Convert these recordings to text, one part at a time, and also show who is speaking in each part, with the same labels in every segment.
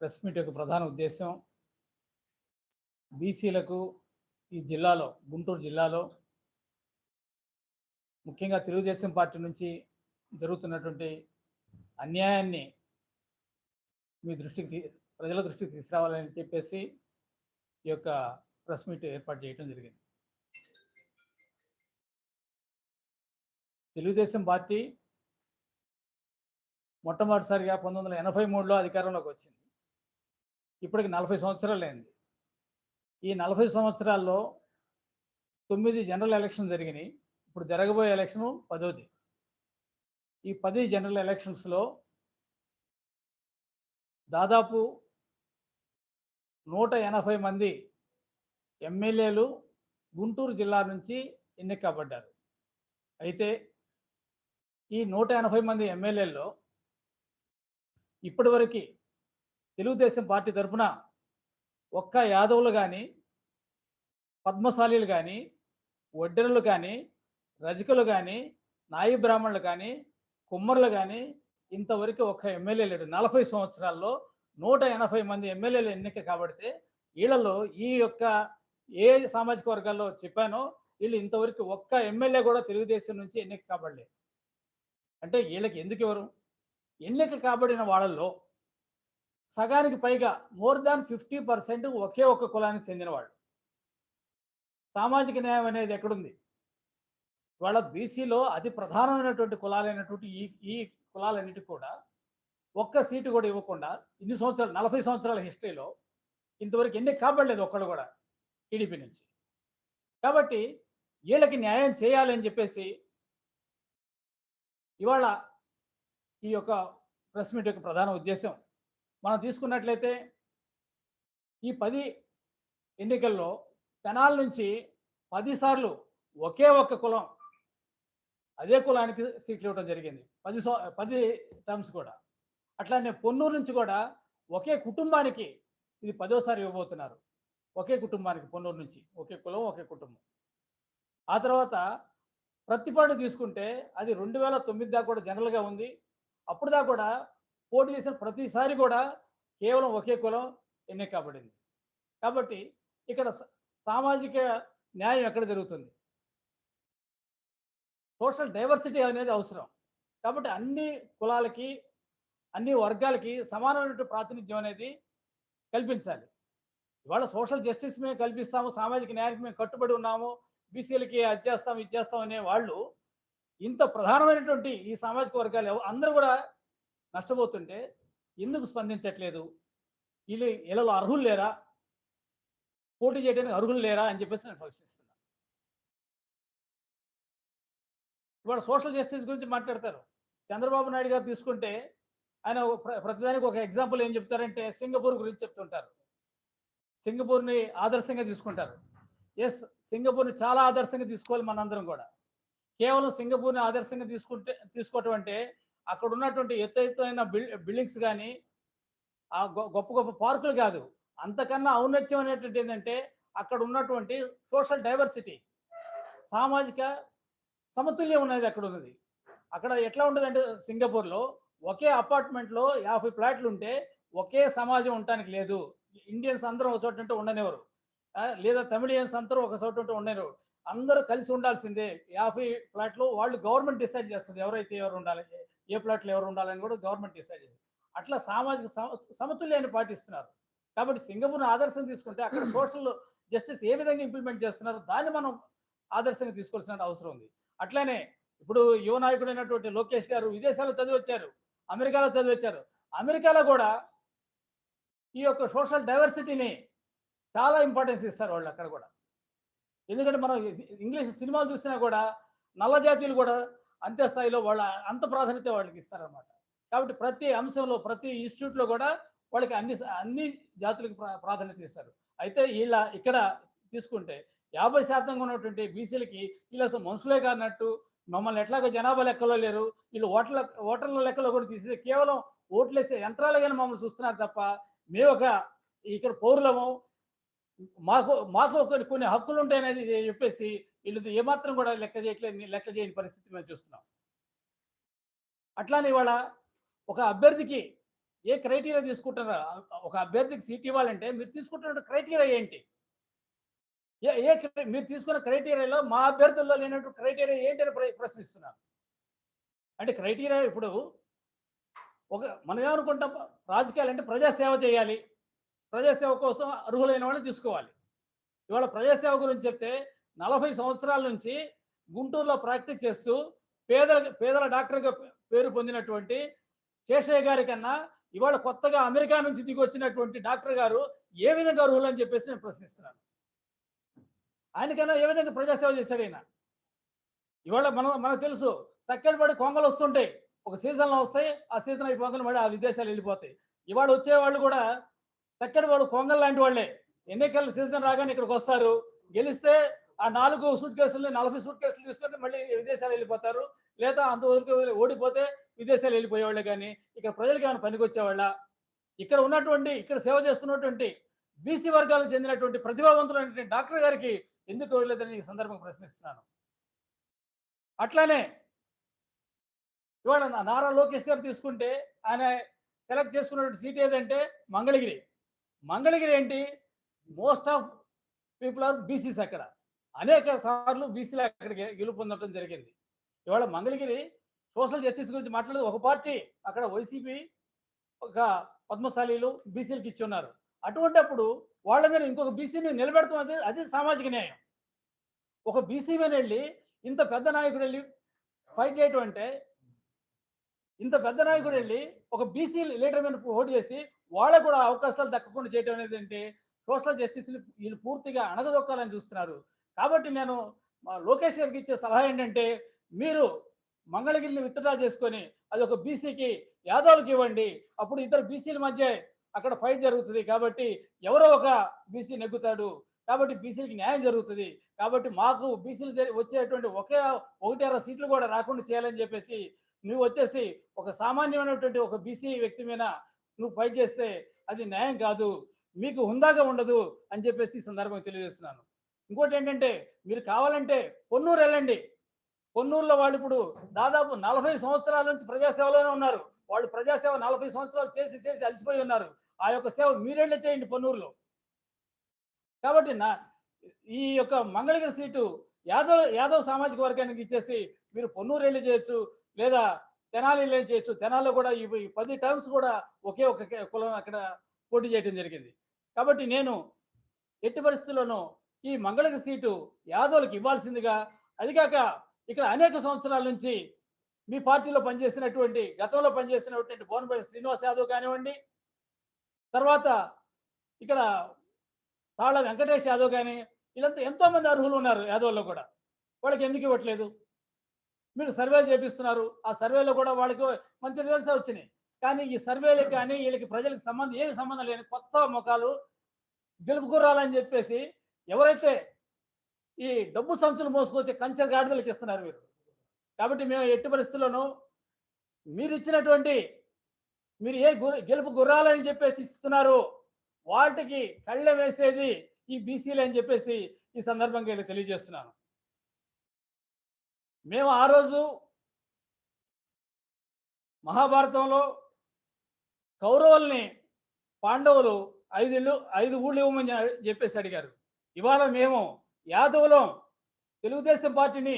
Speaker 1: Press meet యొక్క ప్రధాన ఉద్దేశం బీసీలకు ఈ జిల్లాలో గుంటూరు జిల్లాలో ముఖ్యంగా తెలుగుదేశం పార్టీ నుంచి జరుగుతున్నటువంటి అన్యాయాన్ని మీ దృష్టికి ప్రజల దృష్టికి తీసుకురావాలని చెప్పేసి ఈ యొక్క ప్రెస్ మీట్ ఏర్పాటు చేయడం జరిగింది. తెలుగుదేశం పార్టీ మొట్టమొదటిసారిగా పంతొమ్మిది వందల ఎనభై మూడులో అధికారంలోకి వచ్చింది. ఇప్పటికి నలభై సంవత్సరాలు అయింది ఈ నలభై సంవత్సరాల్లో తొమ్మిది జనరల్ ఎలక్షన్ జరిగినాయి. ఇప్పుడు జరగబోయే ఎలక్షను పదోది ఈ పది జనరల్ ఎలక్షన్స్లో దాదాపు నూట ఎనభై మంది ఎమ్మెల్యేలు గుంటూరు జిల్లా నుంచి ఎన్నికబడ్డారు. అయితే ఈ నూట ఎనభై మంది ఎమ్మెల్యేల్లో ఇప్పటివరకు తెలుగుదేశం పార్టీ తరఫున ఒక్క యాదవులు కానీ పద్మశాలీలు కానీ వడ్డెరలు కానీ రజకులు కానీ నాయి బ్రాహ్మణులు కానీ కుమ్మరులు కానీ ఇంతవరకు ఒక్క ఎమ్మెల్యే లేడు. నలభై సంవత్సరాల్లో నూట ఎనభై మంది ఎమ్మెల్యేలు ఎన్నిక కాబడితే వీళ్ళలో ఈ యొక్క ఏ సామాజిక వర్గాల్లో చెప్పానో వీళ్ళు ఇంతవరకు ఒక్క ఎమ్మెల్యే కూడా తెలుగుదేశం నుంచి ఎన్నిక కాబడలేదు. అంటే వీళ్ళకి ఎందుకు ఎవరు ఎన్నిక కాబడిన వాళ్ళల్లో సగానికి పైగా మోర్ దాన్ ఫిఫ్టీ పర్సెంట్ ఒకే ఒక్క కులానికి చెందినవాళ్ళు సామాజిక న్యాయం అనేది ఎక్కడుంది? వాళ్ళ బీసీలో అతి ప్రధానమైనటువంటి కులాలైనటువంటి ఈ ఈ కులాలన్నిటికీ కూడా ఒక్క సీటు కూడా ఇవ్వకుండా ఇన్ని సంవత్సరాలు నలభై సంవత్సరాల హిస్టరీలో ఇంతవరకు ఎన్ని కాబడలేదు ఒక్కళ్ళు కూడా టీడీపీ నుంచి. కాబట్టి వీళ్ళకి న్యాయం చేయాలని చెప్పేసి ఇవాళ ఈ యొక్క ప్రెస్ మీట్ యొక్క ప్రధాన ఉద్దేశం మనం తీసుకున్నట్లయితే ఈ పది ఎన్నికల్లో తెనాల నుంచి పదిసార్లు ఒకే ఒక్క కులం అదే కులానికి సీట్లు ఇవ్వడం జరిగింది. పది సో పది టర్మ్స్ కూడా. అట్లానే పొన్నూరు నుంచి కూడా ఒకే కుటుంబానికి ఇది పదోసారి ఇవ్వబోతున్నారు. ఒకే కుటుంబానికి పొన్నూరు నుంచి. ఒకే కులం ఒకే కుటుంబం. ఆ తర్వాత ప్రతిపాడు తీసుకుంటే అది రెండు వేల తొమ్మిది దాకా కూడా జనరల్గా ఉంది. అప్పుడు దాకా కూడా పోటీ చేసిన ప్రతిసారి కూడా కేవలం ఒకే కులం ఎన్నికబడింది కాబట్టి ఇక్కడ సామాజిక న్యాయం ఎక్కడ జరుగుతుంది? సోషల్ డైవర్సిటీ అనేది అవసరం. కాబట్టి అన్ని కులాలకి అన్ని వర్గాలకి సమానమైనటువంటి ప్రాతినిధ్యం అనేది కల్పించాలి. ఇవాళ సోషల్ జస్టిస్ మేము కల్పిస్తాము సామాజిక న్యాయానికి మేము కట్టుబడి ఉన్నాము బీసీలకి అది చేస్తాం ఇది చేస్తాం అనే వాళ్ళు ఇంత ప్రధానమైనటువంటి ఈ సామాజిక వర్గాలు అందరూ కూడా నష్టపోతుంటే ఎందుకు స్పందించట్లేదు? వీళ్ళు వీళ్ళలో అర్హులు లేరా? పోటీ చేయడానికి అర్హులు లేరా అని చెప్పేసి నేను ప్రశ్నిస్తున్నాను ఇవాళ సోషల్ జస్టిస్ గురించి మాట్లాడతారు. చంద్రబాబు నాయుడు గారు తీసుకుంటే ఆయన ప్ర- ప్రతిదానికి ఒక ఎగ్జాంపుల్ ఏం చెప్తారంటే సింగపూర్ గురించి చెప్తుంటారు. సింగపూర్ని ఆదర్శంగా తీసుకుంటారు. ఎస్ సింగపూర్ని చాలా ఆదర్శంగా తీసుకోవాలి మనందరం కూడా. కేవలం సింగపూర్ని ఆదర్శంగా తీసుకుంటే తీసుకోవటం అంటే అక్కడ ఉన్నటువంటి ఎత్తైన బిల్డింగ్స్ కానీ ఆ గొ- గొప్ప గొప్ప పార్కులు కాదు. అంతకన్నా ఔన్నత్యం అనేటువంటి ఏంటంటే అక్కడ ఉన్నటువంటి సోషల్ డైవర్సిటీ సామాజిక సమతుల్యం ఉన్నది అక్కడ ఉన్నది అక్కడ ఎట్లా ఉంటుంది అంటే సింగపూర్లో ఒకే అపార్ట్మెంట్లో యాభై ఫ్లాట్లు ఉంటే ఒకే సమాజం ఉండటానికి లేదు. ఇండియన్స్ అందరం ఒక చోట ఉంటే ఉండనివ్వరు లేదా తమిళియన్స్ అందరూ ఒక చోట ఉంటే ఉండనివ్వరు. అందరూ కలిసి ఉండాల్సిందే. యాభై ఫ్లాట్లు వాళ్ళు గవర్నమెంట్ డిసైడ్ చేస్తుంది ఎవరైతే ఎవరు ఉండాలి ఏ ఫ్లాట్లు ఎవరు ఉండాలని కూడా గవర్నమెంట్ డిసైడ్ చేస్తుంది. అట్లా సామాజిక సమ- సమతుల్యాన్ని పాటిస్తున్నారు. కాబట్టి సింగపూర్ ఆదర్శం తీసుకుంటే అక్కడ సోషల్ జస్టిస్ ఏ విధంగా ఇంప్లిమెంట్ చేస్తున్నారు దాన్ని మనం ఆదర్శంగా తీసుకోవాల్సిన అవసరం ఉంది. అట్లానే ఇప్పుడు యువ నాయకుడైనటువంటి లోకేష్ గారు విదేశాల్లో చదివి వచ్చారు అమెరికాలో చదివి వచ్చారు అమెరికాలో కూడా ఈ యొక్క సోషల్ డైవర్సిటీని చాలా ఇంపార్టెన్స్ ఇస్తారు వాళ్ళు అక్కడ కూడా. ఎందుకంటే మనం ఇంగ్లీష్ సినిమాలు చూసినా కూడా నల్ల జాతీయులు కూడా అంతే స్థాయిలో వాళ్ళ అంత ప్రాధాన్యత వాళ్ళకి ఇస్తారనమాట కాబట్టి ప్రతి అంశంలో ప్రతి ఇన్స్టిట్యూట్లో కూడా వాళ్ళకి అన్ని అన్ని జాతులకు ప్రా- ప్రాధాన్యత ఇస్తారు. అయితే వీళ్ళ ఇక్కడ తీసుకుంటే యాభై శాతంగా ఉన్నటువంటి బీసీలకి వీళ్ళు అసలు మనుషులే కానట్టు మమ్మల్ని ఎట్లాగో జనాభా లెక్కలో లేరు. వీళ్ళు ఓటర్ల ఓటర్ల లెక్కలో కూడా తీసి కేవలం ఓట్లేసే యంత్రాలుగానే మమ్మల్ని చూస్తున్నారు తప్ప మేము ఒక ఇక్కడ పౌరులము మాకు మాకు కొన్ని కొన్ని హక్కులు ఉంటాయనేది చెప్పేసి వీళ్ళు ఏమాత్రం కూడా లెక్క చేయట్లేదు లెక్క చేయని పరిస్థితి మేము చూస్తున్నాం. అట్లానే ఇవాళ ఒక అభ్యర్థికి ఏ క్రైటీరియా తీసుకుంటారా? ఒక అభ్యర్థికి సీట్ ఇవ్వాలంటే మీరు తీసుకుంటున్న క్రైటీరియా ఏంటి? ఏ ఏ మీరు తీసుకున్న క్రైటీరియాలో మా అభ్యర్థుల్లో లేనటువంటి క్రైటీరియా ఏంటి అని ప్రశ్నిస్తున్నాను అంటే క్రైటీరియా ఇప్పుడు ఒక మనం ఏమనుకుంటాం? రాజకీయాలు అంటే ప్రజాసేవ చేయాలి. ప్రజాసేవ కోసం అర్హులైన వాళ్ళని తీసుకోవాలి. ఇవాళ ప్రజాసేవ గురించి చెప్తే నలభై సంవత్సరాల నుంచి గుంటూరులో ప్రాక్టీస్ చేస్తూ పేదల పేదల డాక్టర్గా పేరు పొందినటువంటి శేషయ్య గారి కన్నా ఇవాళ కొత్తగా అమెరికా నుంచి దిగి వచ్చినటువంటి డాక్టర్ గారు ఏ విధంగా అర్హులు అని చెప్పేసి నేను ప్రశ్నిస్తున్నాను. ఆయనకన్నా ఏ విధంగా ప్రజాసేవ చేశాడు ఆయన? ఇవాళ మనం మనకు తెలుసు తక్కడి పడి కొంగలు వస్తుంటాయి. ఒక సీజన్లో వస్తాయి ఆ సీజన్ అయిపోగానే మళ్ళీ ఆ విదేశాలు వెళ్ళిపోతాయి. ఇవాళ వచ్చే వాళ్ళు కూడా తక్కడి వాడు కొంగల్ లాంటి వాళ్ళే. ఎన్నికల సీజన్ రాగానే ఇక్కడికి వస్తారు. గెలిస్తే ఆ నాలుగు సూట్ కేసులు నలభై సూట్ కేసులు తీసుకొని మళ్ళీ విదేశాలు వెళ్ళిపోతారు. లేదా అంతవరకు ఓడిపోతే విదేశాలు వెళ్ళిపోయేవాళ్ళే కానీ ఇక్కడ ప్రజలకు ఏమైనా పనికొచ్చేవాళ్ళ? ఇక్కడ ఉన్నటువంటి ఇక్కడ సేవ చేస్తున్నటువంటి బీసీ వర్గాలకు చెందినటువంటి ప్రతిభావంతులైనటువంటి డాక్టర్ గారికి ఎందుకు ఇవ్వలేదని ఈ సందర్భంగా ప్రశ్నిస్తున్నాను. అట్లానే ఇవాళ నా- నారా లోకేష్ గారు తీసుకుంటే ఆయన సెలెక్ట్ చేసుకున్నటువంటి సీట్ ఏదంటే మంగళగిరి. మంగళగిరి ఏంటి? Most of people are BCs అక్కడ. అనేక సార్లు బీసీలు అక్కడికి గెలుపొందడం జరిగింది. ఇవాళ మంగళగిరి సోషల్ జస్టిస్ గురించి మాట్లాడేది. ఒక పార్టీ అక్కడ వైసీపీ ఒక పద్మశాలీలు బీసీలకు ఇచ్చి ఉన్నారు. అటువంటప్పుడు వాళ్ళ మీద ఇంకొక బీసీని నిలబెడతాం. అది అది సామాజిక న్యాయం. ఒక బీసీ మీద వెళ్ళి ఇంత పెద్ద నాయకుడు వెళ్ళి ఫైట్ చేయటం అంటే ఇంత పెద్ద నాయకుడు వెళ్ళి ఒక బీసీ లీడర్ మీద ఓటు చేసి వాళ్ళకు కూడా అవకాశాలు దక్కకుండా చేయటం అనేది అంటే సోషల్ జస్టిస్ని వీళ్ళు పూర్తిగా అణగదొక్కాలని చూస్తున్నారు. కాబట్టి నేను మా లోకేష్ గారికి ఇచ్చే సలహా ఏంటంటే మీరు మంగళగిరిని విత్డ్రా చేసుకొని అది ఒక బీసీకి యాదవ్కి ఇవ్వండి. అప్పుడు ఇద్దరు బీసీల మధ్య అక్కడ ఫైట్ జరుగుతుంది. కాబట్టి ఎవరో ఒక బీసీ నెగ్గుతాడు. కాబట్టి బీసీలకి న్యాయం జరుగుతుంది. కాబట్టి మాకు బీసీలు వచ్చేటువంటి ఒకే ఒకటి అర సీట్లు కూడా రాకుండా చేయాలని చెప్పేసి నువ్వు వచ్చేసి ఒక సామాన్యమైనటువంటి ఒక బీసీ వ్యక్తి మీద నువ్వు ఫైట్ చేస్తే అది న్యాయం కాదు మీకు హుందాగా ఉండదు అని చెప్పేసి ఈ సందర్భంగా తెలియజేస్తున్నాను. ఇంకోటి ఏంటంటే మీరు కావాలంటే పొన్నూరు వెళ్ళండి. పొన్నూరులో వాళ్ళు ఇప్పుడు దాదాపు నలభై సంవత్సరాల నుంచి ప్రజాసేవలోనే ఉన్నారు. వాళ్ళు ప్రజాసేవ నలభై సంవత్సరాలు చేసి చేసి అలసిపోయి ఉన్నారు. ఆ యొక్క సేవ మీరేళ్ళే చేయండి పొన్నూరులో. కాబట్టి నా ఈ యొక్క మంగళగిరి సీటు యాదవ్ యాదవ్ సామాజిక వర్గానికి ఇచ్చేసి మీరు పొన్నూరు వెళ్ళి చేయొచ్చు. లేదా తెనాలి వెళ్ళి చేయొచ్చు? తెనాల్లో కూడా ఈ పది టర్మ్స్ కూడా ఒకే ఒక కులం అక్కడ పోటీ చేయడం జరిగింది. కాబట్టి నేను ఎట్టి పరిస్థితుల్లోనూ ఈ మంగళగిరి సీటు యాదవులకు ఇవ్వాల్సిందిగా అదిగాక ఇక్కడ అనేక సంవత్సరాల నుంచి మీ పార్టీలో పనిచేసినటువంటి గతంలో పనిచేసినటువంటి భువనపల్లి శ్రీనివాస్ యాదవ్ కానివ్వండి తర్వాత ఇక్కడ తాళ వెంకటేష్ యాదవ్ కానీ వీళ్ళంతా ఎంతో మంది అర్హులు ఉన్నారు యాదవ్లో కూడా. వాళ్ళకి ఎందుకు ఇవ్వట్లేదు? మీరు సర్వేలు చేపిస్తున్నారు. ఆ సర్వేలో కూడా వాళ్ళకి మంచి రిజల్ట్స్ వచ్చినాయి. కానీ ఈ సర్వేలకు కానీ వీళ్ళకి ప్రజలకు సంబంధం ఏమి సంబంధం లేని కొత్త ముఖాలు గెలుపు చెప్పేసి ఎవరైతే ఈ డబ్బు సంచులు మోసుకొచ్చే కంచె గాడిదలకు ఇస్తున్నారు మీరు కాబట్టి మేము ఎట్టి పరిస్థితుల్లోనూ మీరు ఇచ్చినటువంటి మీరు ఏ గుర్ర గెలుపు గుర్రాలని చెప్పేసి ఇస్తున్నారు. వాటికి కళ్ళె వేసేది ఈ బీసీలు అని చెప్పేసి ఈ సందర్భంగా తెలియజేస్తున్నాను. మేము ఆ రోజు మహాభారతంలో కౌరవుల్ని పాండవులు ఐదు ఐదు ఊళ్ళు ఇవ్వమని చెప్పేసి అడిగారు. ఇవాళ మేము యాదవులం తెలుగుదేశం పార్టీని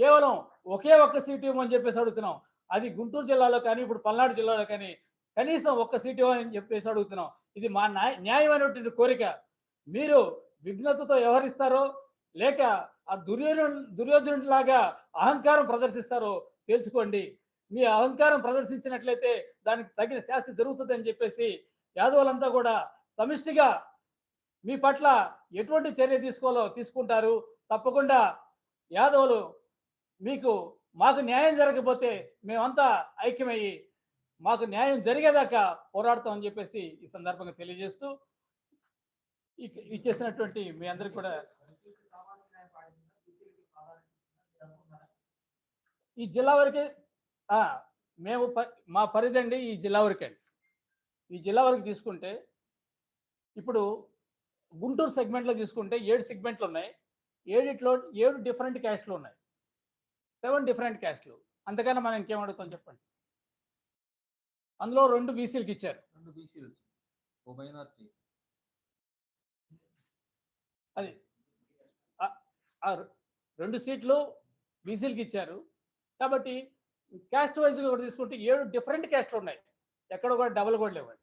Speaker 1: కేవలం ఒకే ఒక్క సీటు ఇవ్వమని చెప్పేసి అడుగుతున్నాం. అది గుంటూరు జిల్లాలో కానీ ఇప్పుడు పల్నాడు జిల్లాలో కానీ కనీసం ఒక్క సీటు ఇవ్వమని చెప్పేసి అడుగుతున్నాం. ఇది మా న్యాయ న్యాయమైనటువంటి కోరిక. మీరు విఘ్నతతో వ్యవహరిస్తారో లేక ఆ దుర్యోధను దుర్యోధనుడిలాగా అహంకారం ప్రదర్శిస్తారో తెలుసుకోండి. మీ అహంకారం ప్రదర్శించినట్లయితే దానికి తగిన శాస్తి జరుగుతుందని చెప్పేసి యాదవులంతా కూడా సమిష్టిగా మీ పట్ల ఎటువంటి చర్య తీసుకోవాలో తీసుకుంటారు. తప్పకుండా యాదవులు మీకు మాకు న్యాయం జరగకపోతే మేమంతా ఐక్యమయ్యి మాకు న్యాయం జరిగేదాకా పోరాడతామని చెప్పేసి ఈ సందర్భంగా తెలియజేస్తూ ఇచ్చేసినటువంటి మీ అందరికి కూడా ఈ జిల్లా వరకే మేము మా పరిధి అండి ఈ జిల్లా వరకే అండి. ఈ జిల్లా వరకు తీసుకుంటే ఇప్పుడు గుంటూరు సెగ్మెంట్లో తీసుకుంటే ఏడు సెగ్మెంట్లు ఉన్నాయి. ఏడిట్లో ఏడు డిఫరెంట్ క్యాస్ట్లు ఉన్నాయి. సెవెన్ డిఫరెంట్ క్యాస్ట్లు. అంతకన్నా మనం ఇంకేం అడుగుతాం చెప్పండి? అందులో రెండు బీసీలకు ఇచ్చారు.
Speaker 2: రెండు బీసీలు
Speaker 1: అది. రెండు సీట్లు బీసీలకు ఇచ్చారు. కాబట్టి క్యాస్ట్ వైజ్గా కూడా తీసుకుంటే ఏడు డిఫరెంట్ క్యాస్ట్లు ఉన్నాయి. ఎక్కడ కూడా డబల్ కూడా లేవండి.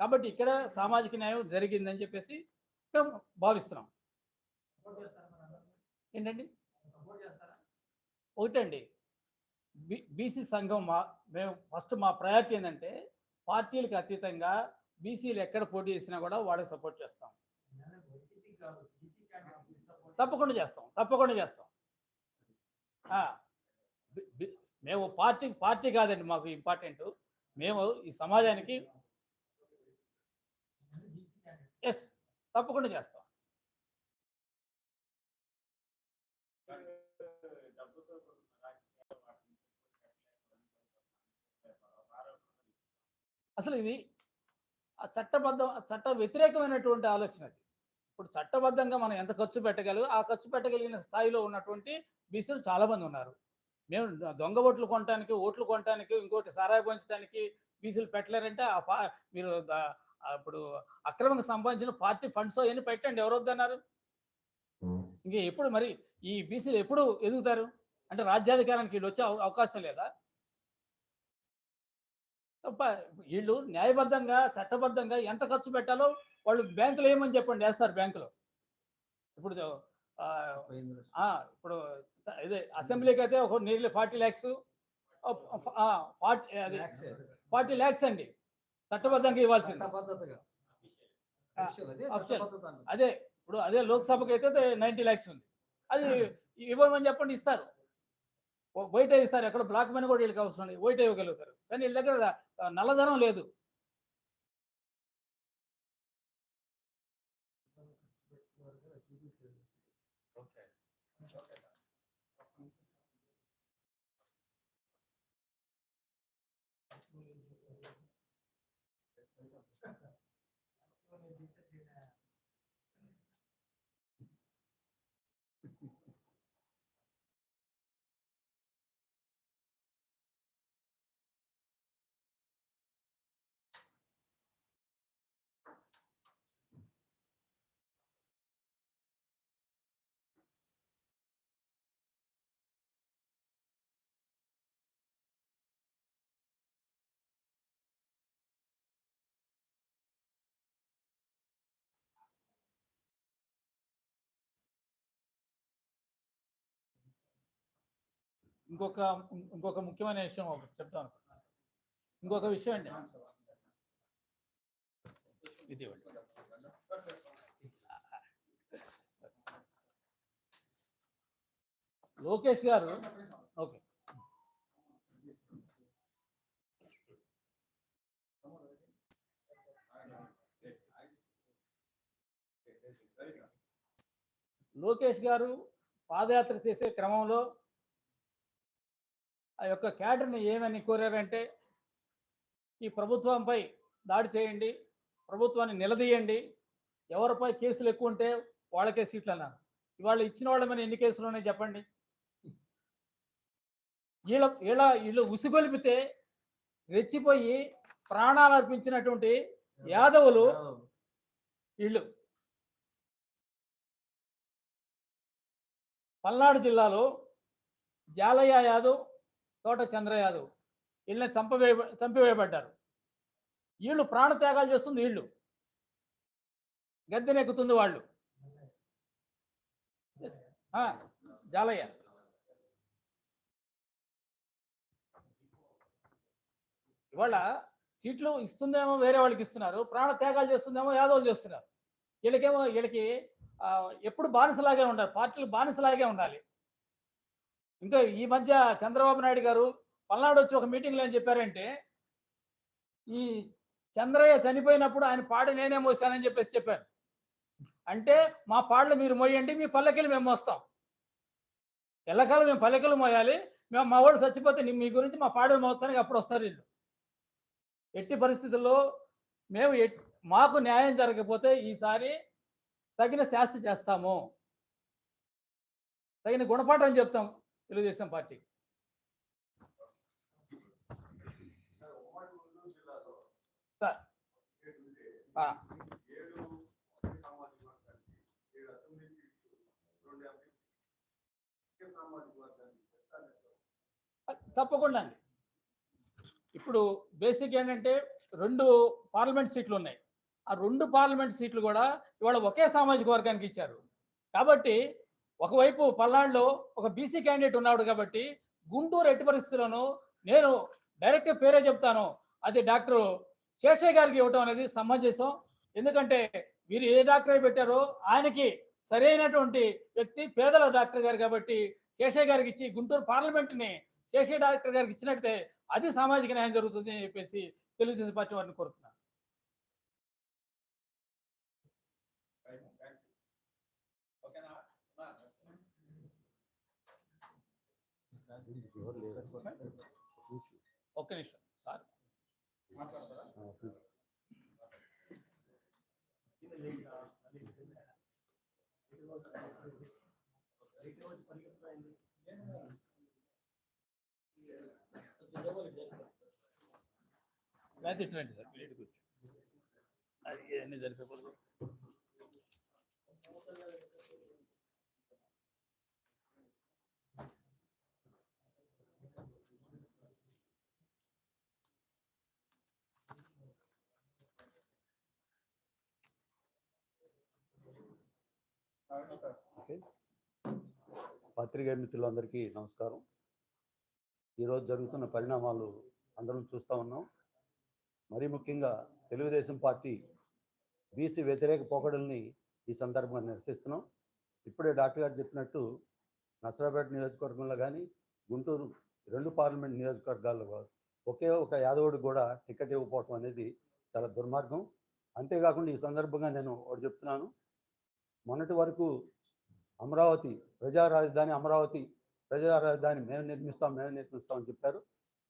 Speaker 1: కాబట్టి ఇక్కడ సామాజిక న్యాయం జరిగిందని చెప్పేసి మేము భావిస్తున్నాం. ఏంటండి? ఒకటండి బి బీసీ సంఘం మా మేము ఫస్ట్ మా ప్రయారిటీ ఏంటంటే పార్టీలకు అతీతంగా బీసీలు ఎక్కడ పోటీ చేసినా కూడా వాళ్ళకి సపోర్ట్ చేస్తాం. తప్పకుండా చేస్తాం. తప్పకుండా చేస్తాం. మేము పార్టీ పార్టీ కాదండి మాకు ఇంపార్టెంట్. మేము ఈ సమాజానికి ఎస్ తప్పకుండా చేస్తాం. అసలు ఇది ఆ చట్టబద్ధ చట్ట వ్యతిరేకమైనటువంటి ఆలోచన అది. ఇప్పుడు చట్టబద్ధంగా మనం ఎంత ఖర్చు పెట్టగలగు ఆ ఖర్చు పెట్టగలిగిన స్థాయిలో ఉన్నటువంటి బీసీలు చాలామంది ఉన్నారు. మేము దొంగ ఓట్లు కొనడానికి ఓట్లు కొనడానికి ఇంకోటి సారాయి పంచడానికి బీసీలు పెట్టలేరంటే ఆ మీరు ఇప్పుడు అక్రమంగా సంపాదించిన పార్టీ ఫండ్స్ అవన్నీ పెట్టండి. ఎవరు వద్దన్నారు? ఇంక ఎప్పుడు మరి ఈ బీసీలు ఎప్పుడు ఎదుగుతారు? అంటే రాజ్యాధికారానికి వీళ్ళు వచ్చే అవ- అవకాశం లేదా? తప్ప వీళ్ళు న్యాయబద్ధంగా చట్టబద్ధంగా ఎంత ఖర్చు పెట్టాలో వాళ్ళు బ్యాంకులో ఏమని చెప్పండి వేస్తారు బ్యాంకులో. ఇప్పుడు ఇప్పుడు ఇదే అసెంబ్లీకి అయితే ఒక నియర్లీ ఫార్టీ ల్యాక్స్ ఫార్టీ అది. ఫార్టీ ల్యాక్స్ అండి. చట్టబద్ధంగా ఇవ్వాల్సింది.
Speaker 2: అదే
Speaker 1: ఇప్పుడు అదే లోక్సభకి అయితే నైంటీ ల్యాక్స్ ఉంది. అది ఇవ్వమని చెప్పండి ఇస్తారు. బయట ఇస్తారు. ఎక్కడ బ్లాక్ మనీ కూడా వీళ్ళకి అవసరం లేదు. బయట ఇవ్వగలుగుతారు కానీ వీళ్ళ దగ్గర నల్లధనం లేదు. ఇంకొక ఇంకొక ముఖ్యమైన విషయం ఒకటి చెప్తాను ఇంకొక విషయం అండి. ఇది లోకేష్ గారు ఓకే. లోకేష్ గారు పాదయాత్ర చేసే క్రమంలో ఆ యొక్క క్యాడర్ని ఏమని కోరారంటే ఈ ప్రభుత్వంపై దాడి చేయండి ప్రభుత్వాన్ని నిలదీయండి ఎవరిపై కేసులు ఎక్కువ ఉంటే వాళ్ళకే సీట్లు అన్నారు ఇవాళ ఇచ్చిన వాళ్ళ మీద ఎన్ని కేసులు ఉన్నాయి చెప్పండి? వీళ్ళ వీళ్ళ వీళ్ళు ఉసిగొలిపితే రెచ్చిపోయి ప్రాణాలు అర్పించినటువంటి యాదవులు వీళ్ళు పల్నాడు జిల్లాలో జాలయ్య యాదవ్ తోట చంద్ర యాదవ్ వీళ్ళని చంపవే చంపివేయబడ్డారు. వీళ్ళు ప్రాణత్యాగాలు చేస్తుంది వీళ్ళు. గద్దెనెక్కుతుంది వాళ్ళు జాలయ్య. ఇవాళ సీట్లు ఇస్తుందేమో వేరే వాళ్ళకి ఇస్తున్నారు. ప్రాణ త్యాగాలు చేస్తుందేమో యాదవులు చేస్తున్నారు. వీళ్ళకేమో వీళ్ళకి ఎప్పుడు బానిసలాగే ఉండాలి. పార్టీలు బానిసలాగే ఉండాలి. ఇంకా ఈ మధ్య చంద్రబాబు నాయుడు గారు పల్నాడు వచ్చి ఒక మీటింగ్లో ఏం చెప్పారంటే ఈ చంద్రయ్య చనిపోయినప్పుడు ఆయన పాడు నేనే మోసానని చెప్పేసి చెప్పారు. అంటే మా పాడలు మీరు మోయండి మీ పల్లెకెళ్ళి మేము మోస్తాం. ఎల్లకాలం మేము పల్లకిలు మోయాలి మేము మా వాళ్ళు చచ్చిపోతే మీ గురించి మా పాడలు మోస్తానికి అప్పుడు వస్తారు వీళ్ళు. ఎట్టి పరిస్థితుల్లో మేము ఎట్- మాకు న్యాయం జరగకపోతే ఈసారి తగిన శాస్త్ర చేస్తాము. తగిన గుణపాఠం చెప్తాం. తెలుగుదేశం పార్టీ. సార్. తప్పకుండా అండి. ఇప్పుడు బేసిక్ ఏంటంటే రెండు పార్లమెంట్ సీట్లు ఉన్నాయి. ఆ రెండు పార్లమెంట్ సీట్లు కూడా ఇవాళ ఒకే సామాజిక వర్గానికి ఇచ్చారు. కాబట్టి ఒకవైపు పల్నాడులో ఒక బీసీ క్యాండిడేట్ ఉన్నాడు కాబట్టి గుంటూరు ఎట్టి పరిస్థితుల్లోనూ నేను డైరెక్ట్ పేరే చెప్తాను. అది డాక్టర్ శేషయ్య గారికి ఇవ్వటం అనేది సమంజసం. ఎందుకంటే మీరు ఏ డాక్టర్ పెట్టారో ఆయనకి సరైనటువంటి వ్యక్తి పేదల డాక్టర్ గారు కాబట్టి శేషయ్య గారికి ఇచ్చి గుంటూరు పార్లమెంట్ని శేషయ్య డాక్టర్ గారికి ఇచ్చినట్టే అది సామాజిక న్యాయం జరుగుతుంది అని చెప్పేసి తెలుగుదేశం పార్టీ వారిని కోరుతున్నాను ఒక్క నిమిషం సార్. లేకపోతే ఇటువంటి సార్ ప్లేట్ కూర్చో అది అన్ని సరిపోకూడదు
Speaker 3: పత్రికా మిత్రులందరికీ నమస్కారం. ఈరోజు జరుగుతున్న పరిణామాలు అందరం చూస్తూ ఉన్నాం. మరీ ముఖ్యంగా తెలుగుదేశం పార్టీ బీసీ వ్యతిరేక పోకడల్ని ఈ సందర్భంగా నిరసిస్తున్నాం. ఇప్పుడే డాక్టర్ గారు చెప్పినట్టు నసరాపేట నియోజకవర్గంలో కానీ గుంటూరు రెండు పార్లమెంట్ నియోజకవర్గాల్లో ఒకే ఒక యాదవుడికి కూడా టికెట్ ఇవ్వకపోవటం అనేది చాలా దుర్మార్గం. అంతేకాకుండా ఈ సందర్భంగా నేను ఒకటి చెప్తున్నాను. మొన్నటి వరకు అమరావతి ప్రజా రాజధాని అమరావతి ప్రజా రాజధాని మేము నిర్మిస్తాం మేము నిర్మిస్తాం అని చెప్పారు.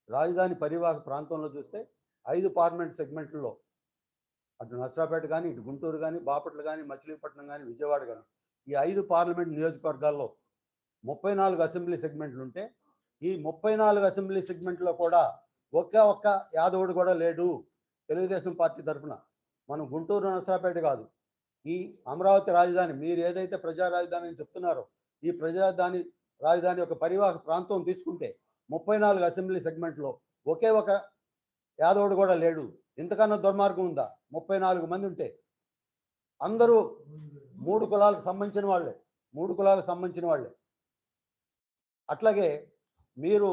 Speaker 3: రాజధాని పరివాహక ప్రాంతంలో చూస్తే ఐదు పార్లమెంట్ సెగ్మెంట్లలో అటు నర్సరాపేట కానీ ఇటు గుంటూరు కానీ బాపట్ల కానీ మచిలీపట్నం కానీ విజయవాడ కానీ ఈ ఐదు పార్లమెంట్ నియోజకవర్గాల్లో ముప్పై నాలుగు అసెంబ్లీ సెగ్మెంట్లు ఉంటే ఈ ముప్పై నాలుగు అసెంబ్లీ సెగ్మెంట్లో కూడా ఒకే ఒక్క యాదవుడు కూడా లేడు. తెలుగుదేశం పార్టీ తరఫున. మనం గుంటూరు నర్సరాపేట కాదు. ఈ అమరావతి రాజధాని మీరు ఏదైతే ప్రజా రాజధాని అని చెప్తున్నారో ఈ ప్రజాధాని రాజధాని యొక్క పరివాహక ప్రాంతం తీసుకుంటే ముప్పై నాలుగు అసెంబ్లీ సెగ్మెంట్లో ఒకే ఒక యాదవుడు కూడా లేడు. ఇంతకన్నా దుర్మార్గం ఉందా? ముప్పై నాలుగు మంది ఉంటే అందరూ మూడు కులాలకు సంబంధించిన వాళ్ళే మూడు కులాలకు సంబంధించిన వాళ్ళే. అట్లాగే మీరు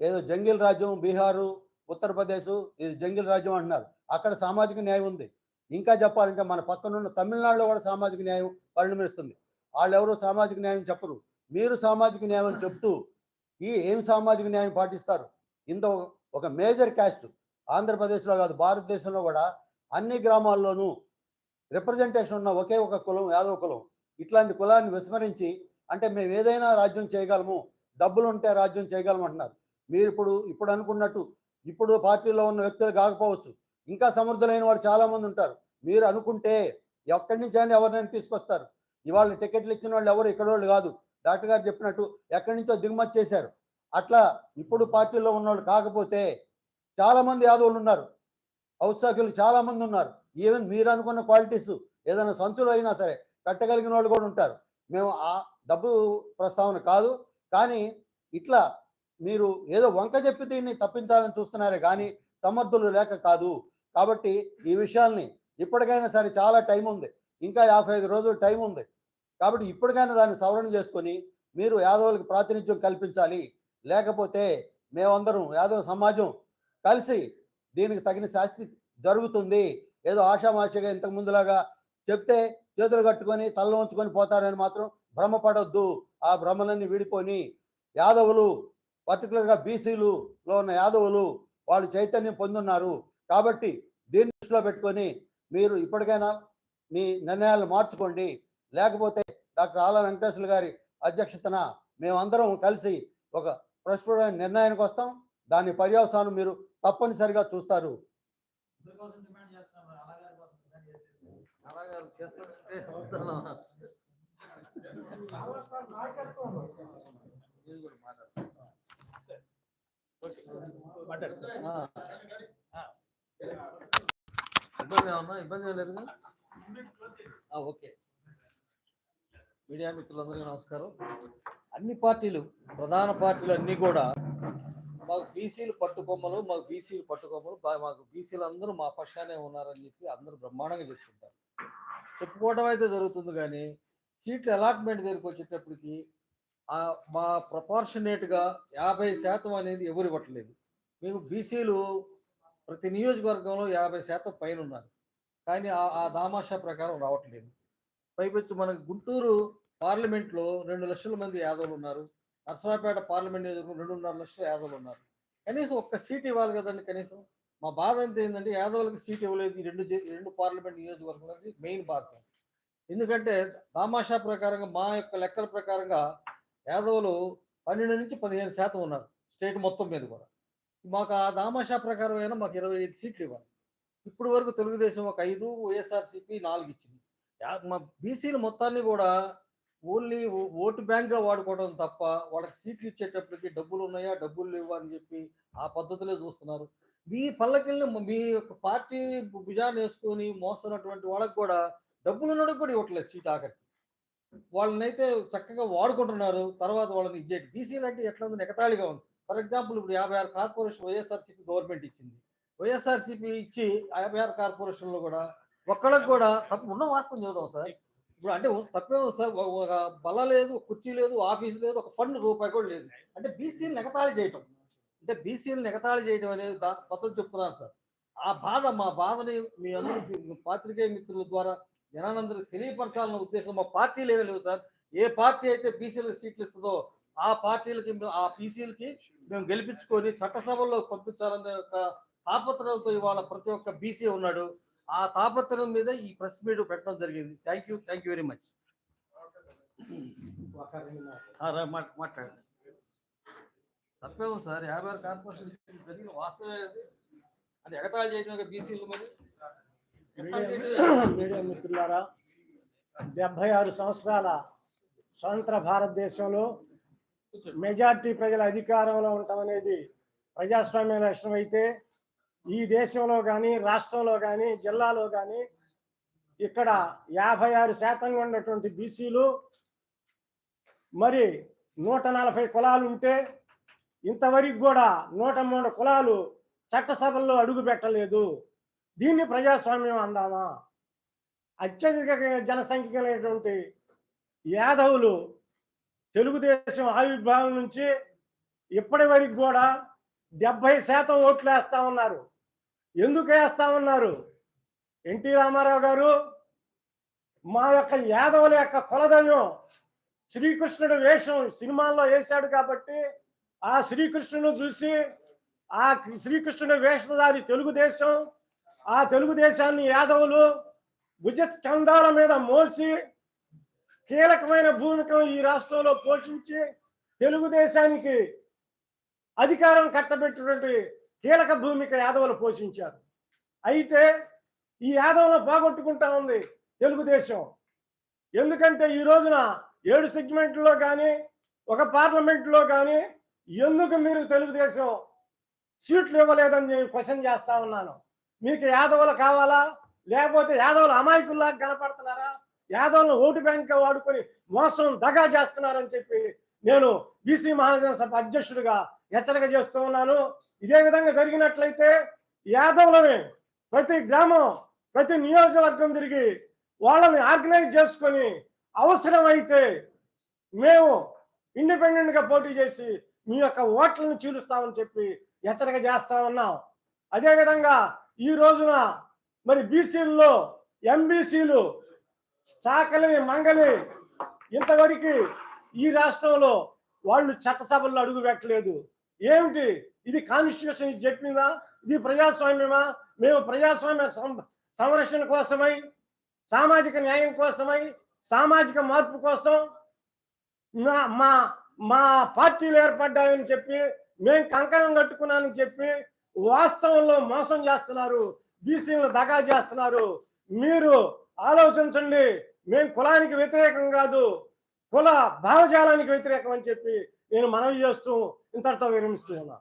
Speaker 3: ఏదో జంగిల్ రాజ్యం బీహారు ఉత్తరప్రదేశ్ ఇది జంగిల్ రాజ్యం అంటున్నారు. అక్కడ సామాజిక న్యాయం ఉంది. ఇంకా చెప్పాలంటే మన పక్కనున్న తమిళనాడులో కూడా సామాజిక న్యాయం పరిణమిస్తుంది. వాళ్ళు ఎవరు సామాజిక న్యాయం చెప్పరు. మీరు సామాజిక న్యాయం అని చెప్తూ ఈ ఏం సామాజిక న్యాయం పాటిస్తారు? ఇంత ఒక- మేజర్ క్యాస్ట్ ఆంధ్రప్రదేశ్లో కాదు భారతదేశంలో కూడా అన్ని గ్రామాల్లోనూ రిప్రజెంటేషన్ ఉన్న ఒకే ఒక కులం యాదవ కులం. ఇట్లాంటి కులాన్ని విస్మరించి అంటే మేము ఏదైనా రాజ్యం చేయగలము డబ్బులు ఉంటే రాజ్యం చేయగలము అంటున్నారు మీరు ఇప్పుడు ఇప్పుడు అనుకున్నట్టు ఇప్పుడు పార్టీలో ఉన్న వ్యక్తులు కాకపోవచ్చు. ఇంకా సమర్థులైన వాడు చాలా మంది ఉంటారు. మీరు అనుకుంటే ఎక్కడి నుంచి అయినా ఎవరినైనా తీసుకొస్తారు. ఇవాళ టికెట్లు ఇచ్చిన వాళ్ళు ఎవరు? ఇక్కడ వాళ్ళు కాదు. డాక్టర్ గారు చెప్పినట్టు ఎక్కడి నుంచో దిగుమతి చేశారు. అట్లా ఇప్పుడు పార్టీలో ఉన్నవాళ్ళు కాకపోతే చాలామంది యాదవులు ఉన్నారు. ఔత్సాహికులు చాలామంది ఉన్నారు. ఈవెన్ మీరు అనుకున్న క్వాలిటీస్ ఏదైనా సంచులు అయినా సరే కట్టగలిగిన వాళ్ళు కూడా ఉంటారు. మేము ఆ డబ్బు ప్రస్తావన కాదు. కానీ ఇట్లా మీరు ఏదో వంక చెప్పి దీన్ని తప్పించాలని చూస్తున్నారే కానీ సమర్థులు లేక కాదు. కాబట్టి ఈ విషయాల్ని ఇప్పటికైనా సరే చాలా టైం ఉంది. ఇంకా యాభై ఐదు రోజులు టైం ఉంది. కాబట్టి ఇప్పటికైనా దాన్ని సవరణ చేసుకొని మీరు యాదవులకు ప్రాతినిధ్యం కల్పించాలి. లేకపోతే మేమందరం యాదవ సమాజం కలిసి దీనికి తగిన శాస్తి జరుగుతుంది. ఏదో ఆషామాషిగా ఇంతకు ముందులాగా చెప్తే చేతులు కట్టుకొని తల్ల ఉంచుకొని పోతారని మాత్రం భ్రమపడొద్దు. ఆ భ్రమలన్నీ విడిపోని యాదవులు పర్టికులర్గా బీసీలులో ఉన్న యాదవులు వాళ్ళు చైతన్యం పొందున్నారు. కాబట్టి దీన్ని దృష్టిలో పెట్టుకొని మీరు ఇప్పటికైనా మీ నిర్ణయాలు మార్చుకోండి లేకపోతే డాక్టర్ ఆల వెంకటేశ్వర గారి అధ్యక్షతన మేమందరం కలిసి ఒక ప్రస్ఫుటమైన నిర్ణయానికి వస్తాం దాని పర్యవసానం మీరు తప్పనిసరిగా చూస్తారు
Speaker 1: మాట్లాడు.
Speaker 2: ఇబ్బంది ఏమన్నా? ఇబ్బంది ఏం లేదు ఓకే. మీడియా మిత్రులందరికీ నమస్కారం. అన్ని పార్టీలు ప్రధాన పార్టీలు అన్నీ కూడా మాకు బీసీలు పట్టుకొమ్మలు మాకు బీసీలు పట్టుకొమ్మలు మాకు బీసీలు అందరూ మా పక్షానే ఉన్నారని చెప్పి అందరూ బ్రహ్మాండంగా చెప్తుంటారు. చెప్పుకోవడం అయితే జరుగుతుంది కానీ సీట్ల అలాట్మెంట్ దగ్గరికి వచ్చేటప్పటికి మా ప్రపార్షనేట్గా యాభై శాతం అనేది ఎవరు ఇవ్వట్లేదు. మేము బీసీలు ప్రతి నియోజకవర్గంలో యాభై శాతం పైన ఉన్నారు. కానీ ఆ ఆ దామాషా ప్రకారం రావట్లేదు. పైపెచ్చు మన గుంటూరు పార్లమెంట్లో రెండు లక్షల మంది యాదవులు ఉన్నారు. నర్సరాపేట పార్లమెంట్ నియోజకవర్గం రెండున్నర లక్షల యాదవులు ఉన్నారు. కనీసం ఒక్క సీట్ ఇవ్వాలి కదండి కనీసం. మా బాధ అంతా ఏంటంటే యాదవులకు సీట్ ఇవ్వలేదు రెండు రెండు పార్లమెంట్ నియోజకవర్గాలకి మెయిన్ బాధ. ఎందుకంటే దామాషా ప్రకారంగా మా యొక్క లెక్కల ప్రకారంగా యాదవులు పన్నెండు నుంచి పదిహేను శాతం ఉన్నారు. స్టేట్ మొత్తం మీద కూడా. మాకు ఆ దామాషా ప్రకారం అయినా మాకు ఇరవై ఐదు సీట్లు ఇవ్వాలి. ఇప్పుడు వరకు తెలుగుదేశం ఒక ఐదు వైఎస్ఆర్సీపీ నాలుగు ఇచ్చింది. మా బీసీలు మొత్తాన్ని కూడా ఓన్లీ ఓటు బ్యాంక్గా వాడుకోవడం తప్ప వాళ్ళకి సీట్లు ఇచ్చేటప్పటికి డబ్బులు ఉన్నాయా డబ్బులు లేవు అని చెప్పి ఆ పద్ధతిలో చూస్తున్నారు. మీ పల్లకిల్ని మీ యొక్క పార్టీ భుజాన్ని వేసుకొని మోస్తున్నటువంటి వాళ్ళకి కూడా డబ్బులు ఉన్నోడికి కూడా ఇవ్వట్లేదు సీట్ ఆఖరికి. వాళ్ళనైతే చక్కగా వాడుకుంటున్నారు. తర్వాత వాళ్ళని ఇచ్చేటి బీసీలు అంటే ఎట్లా ఉంది? ఎగతాళిగా ఉంది. ఫర్ ఎగ్జాంపుల్ ఇప్పుడు యాభై ఆరు కార్పొరేషన్ వైఎస్ఆర్సీపీ గవర్నమెంట్ ఇచ్చింది. వైఎస్ఆర్సీపీ ఇచ్చి యాభై ఆరు కార్పొరేషన్లో కూడా ఒక్కళ్ళకి కూడా తప్పు ఉన్న వాస్తవం చూద్దాం సార్. ఇప్పుడు అంటే తప్పే ఉంది సార్. ఒక- బల లేదు కుర్చీ లేదు ఆఫీస్ లేదు ఒక ఫండ్ రూపాయి కూడా లేదు. అంటే బీసీలు ఎగతాళి చేయటం. అంటే బీసీలు ఎగతాళి చేయటం అనేది దా- పద్ధతి సార్. ఆ బాధ మా బాధని మీ అందరికి పాత్రికేయ మిత్రుల ద్వారా జనాలందరికీ తెలియపరచాలన్న ఉద్దేశం మా పార్టీ లేవలేవు సార్. ఏ పార్టీ అయితే బీసీలకు సీట్లు ఇస్తుందో ఆ పార్టీలకి ఆ బీసీలకి మేము గెలిపించుకొని చట్టసభల్లో పంపించాలనే ఒక తాపత్రయంతో ఇవాళ ప్రతి ఒక్క బీసీ ఉన్నాడు. ఆ తాపత్రయం మీద ఈ ప్రెస్ మీట్ పెట్టడం జరిగింది. Thank you thank you very much. మాట్లాడండి. తప్పే ఉంది సార్. యాభై ఆరు కార్పొరేషన్ జరిగిన వాస్తవమే అది. అంటే ఎగతాళి చేయడం బీసీలు మరి.
Speaker 4: మీడియా మిత్రులారా డెబ్బై ఆరు సంవత్సరాల స్వతంత్ర భారతదేశంలో మెజార్టీ ప్రజల అధికారంలో ఉండటం అనేది ప్రజాస్వామ్య లక్షణం అయితే ఈ దేశంలో కానీ రాష్ట్రంలో కానీ జిల్లాలో కానీ ఇక్కడ యాభై ఆరు శాతంగా ఉన్నటువంటి బీసీలు మరి నూట నలభై కులాలు ఉంటే ఇంతవరకు కూడా నూట మూడు కులాలు చట్టసభల్లో అడుగు పెట్టలేదు. దీన్ని ప్రజాస్వామ్యం అందామా? అత్యధిక జనసంఖ్య కలిగినటువంటి యాదవులు తెలుగుదేశం ఆవిర్భావం నుంచి ఇప్పటి వరకు కూడా డెబ్బై శాతం ఓట్లు వేస్తా ఉన్నారు. ఎందుకు వేస్తా ఉన్నారు? ఎన్టీ రామారావు గారు మా యొక్క యాదవుల యొక్క కులదైవం శ్రీకృష్ణుడు వేషం సినిమాల్లో వేశాడు కాబట్టి ఆ శ్రీకృష్ణుడు చూసి ఆ శ్రీకృష్ణుడి వేషధారి తెలుగుదేశం ఆ తెలుగుదేశాన్ని యాదవులు భుజస్కంధాల మీద మోసి కీలకమైన భూమికను ఈ రాష్ట్రంలో పోషించి తెలుగుదేశానికి అధికారం కట్టబెట్టినటువంటి కీలక భూమిక యాదవులు పోషించారు. అయితే ఈ యాదవులను పోగొట్టుకుంటా ఉంది తెలుగుదేశం. ఎందుకంటే ఈ రోజున ఏడు సెగ్మెంట్లో కానీ ఒక పార్లమెంట్లో కానీ ఎందుకు మీరు తెలుగుదేశం సీట్లు ఇవ్వలేదని నేను క్వశ్చన్ చేస్తా ఉన్నాను. మీకు యాదవులు కావాలా? లేకపోతే యాదవులు అమాయకుల్లా కనపడుతున్నారా? యాదవులను ఓటు బ్యాంక్ వాడుకొని మోసం దగా చేస్తున్నారని చెప్పి నేను బీసీ మహాజన సభ అధ్యక్షుడిగా హెచ్చరిక చేస్తూ ఉన్నాను. ఇదే విధంగా జరిగినట్లయితే యాదవులని ప్రతి గ్రామం ప్రతి నియోజకవర్గం తిరిగి వాళ్ళని ఆర్గనైజ్ చేసుకొని అవసరమైతే మేము ఇండిపెండెంట్గా పోటీ చేసి మీ యొక్క ఓట్లను చీలుస్తామని చెప్పి హెచ్చరిక చేస్తా ఉన్నాం. అదేవిధంగా ఈ రోజున మరి బీసీల్లో ఎంబీసీలు చాకలి మంగలి. ఇంతవరకు ఈ రాష్ట్రంలో వాళ్ళు చట్టసభల్లో అడుగు పెట్టలేదు. ఏమిటి? ఇది కాన్స్టిట్యూషన్ చెప్పిందా ఇది ప్రజాస్వామ్యమా మేము ప్రజాస్వామ్య సం- సంరక్షణ కోసమై సామాజిక న్యాయం కోసమై సామాజిక మార్పు కోసం మా మా పార్టీలు ఏర్పడ్డాయని చెప్పి మేము కంకణం కట్టుకున్నానని చెప్పి వాస్తవంలో మోసం చేస్తున్నారు. బీసీలను దగా చేస్తున్నారు. మీరు ఆలోచించండి. మేము కులానికి వ్యతిరేకం కాదు. కుల భావజాలానికి వ్యతిరేకం అని చెప్పి నేను మనవి చేస్తూ ఇంతటితో విరమిస్తున్నా